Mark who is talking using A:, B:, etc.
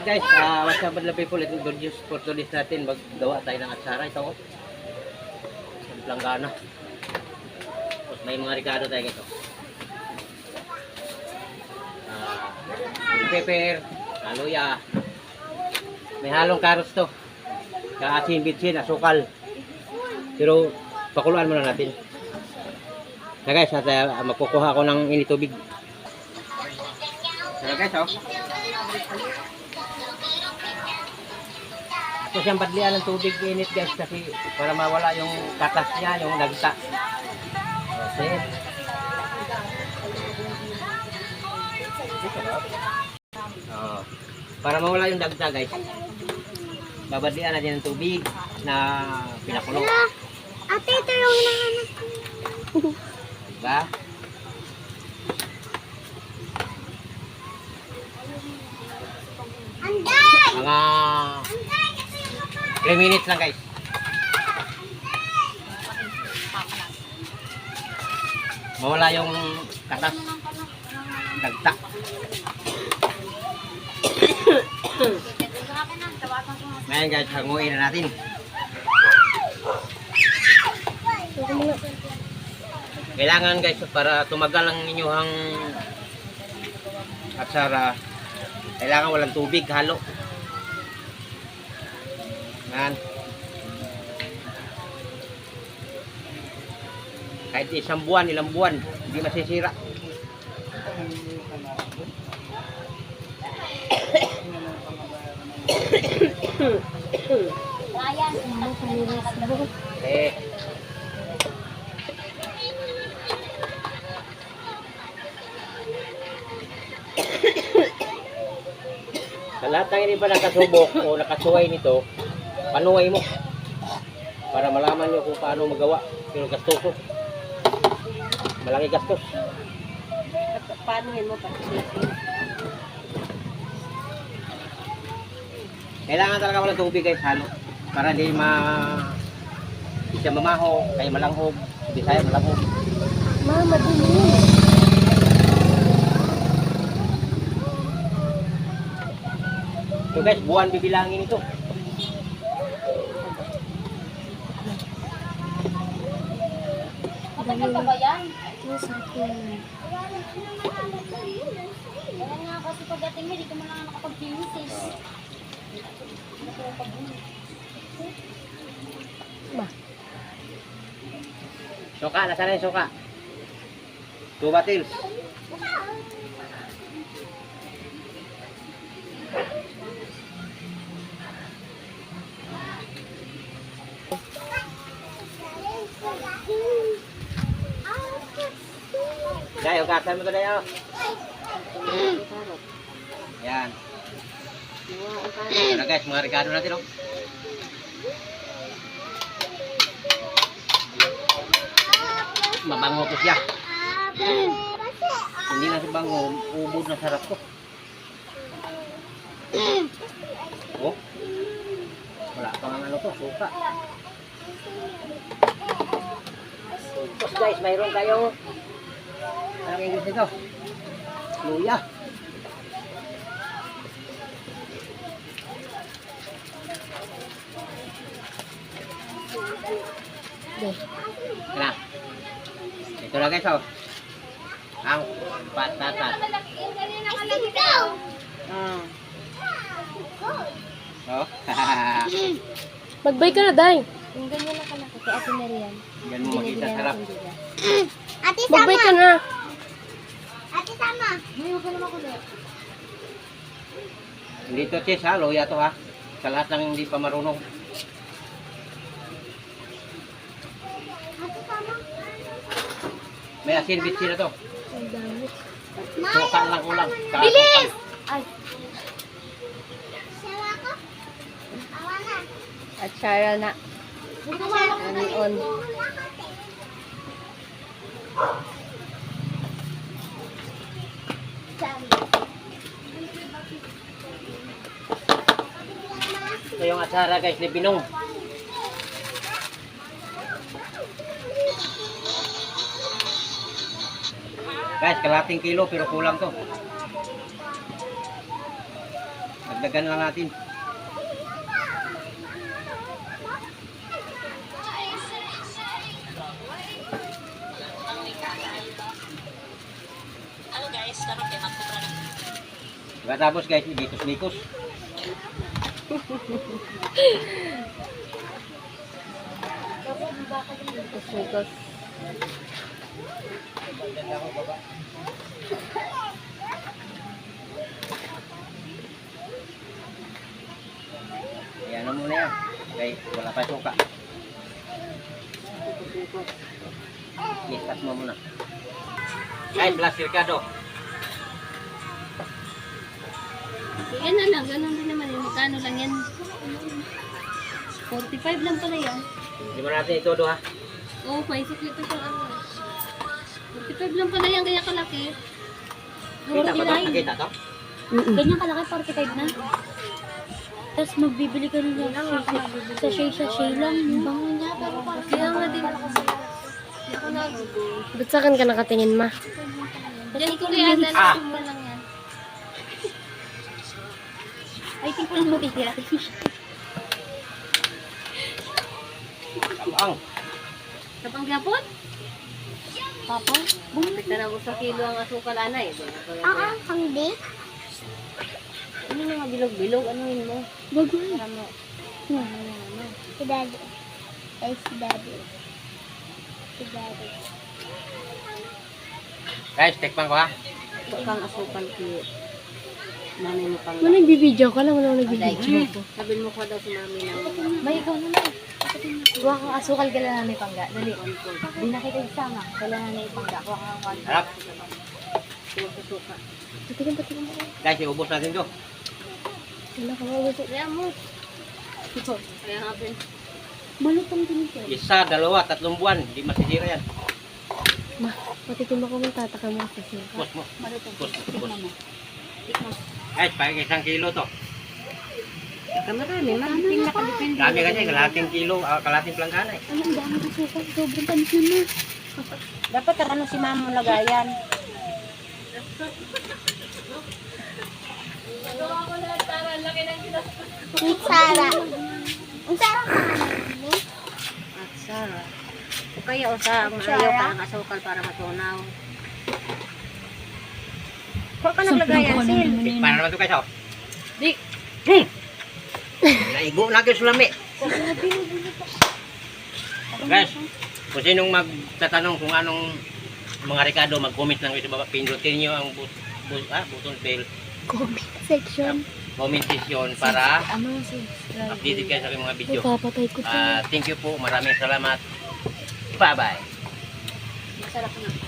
A: up guys? Uh, what's up mga people? Ito good news for today's natin. Maggawa tayo ng atsara. Ito ko. Sa planggana. Tapos may mga ricado tayo ito. Uh, pepper, aluya. May halong karos to. Kaasin, bitsin, asukal. Pero pakuluan muna natin. Na guys, at uh, magkukuha ako ng init tubig. Tara guys, oh. Ito siyang badlian ng tubig init guys kasi para mawala yung katas niya, yung nagta. Okay. Oh. Para mawala yung dagta guys. Babadlian natin ng tubig na pinakulo.
B: Ate, ito yung hinahanap ko.
A: Diba?
B: Anday!
A: Mga 3 minutes lang guys. Mawala yung katas. Dagta. Ngayon guys, hanguin na natin. Kailangan guys, para tumagal ang inyong atsara, kailangan walang tubig, halo. Yan. Kahit isang buwan, ilang buwan, hindi masisira. Eh, sa lahat ng pa nakasubok o nakasuway nito, panuway mo para malaman nyo kung paano magawa. Pero gastoso. Malaki gastos.
B: Paano mo pa?
A: Kailangan talaga walang tubig guys, halo. Para di ma... Di siya mamaho, kaya malanghog. Di saya malanghog.
B: Mama, dumi.
A: So guys, buwan bibilangin ito.
B: Ano pa ba yan?
C: Kaya nga kasi pagdating mo, di ka man lang nakapag-finish eh.
B: Ba?
A: Suka, nasa na yung suka? Two bottles. Dahil, ugasan mo to yun. Yan. Na guys, mga regalo natin, oh. Mabango ko siya. Hindi na si bango, ubod na sarap ko. Oh. Wala pa nga ano to, suka. Tapos guys, mayroon tayong anong English nito? Luya.
B: Deh.
A: Kena. Ito na guys, oh. Ang patatas.
B: Ah.
A: Oh.
B: Mag-bye ka na, Day. Yung ganyan na ka na. Kaya Ate Marian.
A: Yan mo makita sarap.
B: Ate, sama. Mag-bye ka na.
C: Ate, tama. May huwag ka naman kulit.
A: Hindi to chess ha, luya to ha. Sa lahat ng hindi pa marunong. May asin bitsi na to.
B: Ang dami.
A: Suka lang kulang.
C: Bilis!
B: Ay,
C: Sawa ko. Awa na.
B: at Shara na. Ani on.
A: Ito yung atsara guys ni Binong. Guys, kalating kilo pero kulang to. Dagdagan lang natin. Pagkatapos guys, ibikos-bikos.
B: Kusukos.
A: Ayan na muna yan. Okay, wala pa suka. Istas mo muna. Guys, plus Ricardo.
C: Yan na lang, ganun din naman yun. Magkano lang yan? 45 lang pala yan.
A: Hindi mo natin ito do ha.
C: Oo, oh, may siklit ito ano. 45 lang pala yan, kaya kalaki.
A: Kita ba ito? Nakita to?
C: Ganyan kalaki, 45 na. Tapos magbibili ka rin yan sa shay sa shay lang. Ang Bango kaya nga din.
B: Ba't sa akin ka nakatingin, ma?
C: Diyan ko kaya dala
A: Ah.
C: ah. lang yan. Ay, tingko lang matitira.
A: Ang.
C: Kapang gapon? Papa?
B: Bumalik na mo sa kilo ang asukal, anay.
C: Ah, hindi.
B: Ano mga bilog-bilog? Ano yun mo?
C: Bagoy.
B: Para mo.
C: Si daddy. Ay, si daddy. Si daddy.
A: Guys, tekpan ko ha.
B: Ito kang asukal ki. Mami mo pang...
D: Ano nagbibideo ka lang? Wala nagbibideo ko.
B: Sabi mo ko daw si mami ng...
C: May ikaw na lang.
D: Kuha kang asukal ka lang namin pangga. Dali. Di na kita isama. Kailangan na ipangga. Kuha kang one.
A: Harap.
D: Patikin, patikin mo.
A: Guys, iubos natin to.
D: Wala ka mawag.
B: Kaya mo. Kaya nga pin.
D: Malutong din ito.
A: Isa, dalawa, tatlong buwan. Hindi masisira yan.
D: Ma, patikin mo kung tataka mo sa siya.
A: Pus mo.
C: Malutong.
A: Pus, pus.
C: Tikman.
A: Guys, pag isang kilo to.
B: Kamarami, mami. Nakadepende.
A: Dami kasi, kalating kilo, ah, kalating planggana eh.
C: Ay, ang dami ng suka. Sobrang pansin mo.
B: Dapat ka ano si mama mo lagayan.
C: Sweet Sara. Ang sarap mo.
B: At Sarah. O kaya o sa ang ayaw ka ng asukal para matunaw. Huwag ka naglagayan, Sil.
A: Tikpan na naman to guys, oh.
B: Di.
A: Hmm. Naigo na kayo sulami. Guys, kung sinong magtatanong kung anong mga Ricardo, mag-comment lang kayo sa baba. Pindutin nyo ang but, but, ah, button bell,
D: Comment section.
A: Comment section para updated kayo sa aking mga video.
D: Papatay ko to.
A: Ah, thank you po. Maraming salamat. Bye-bye.
B: Sarap na.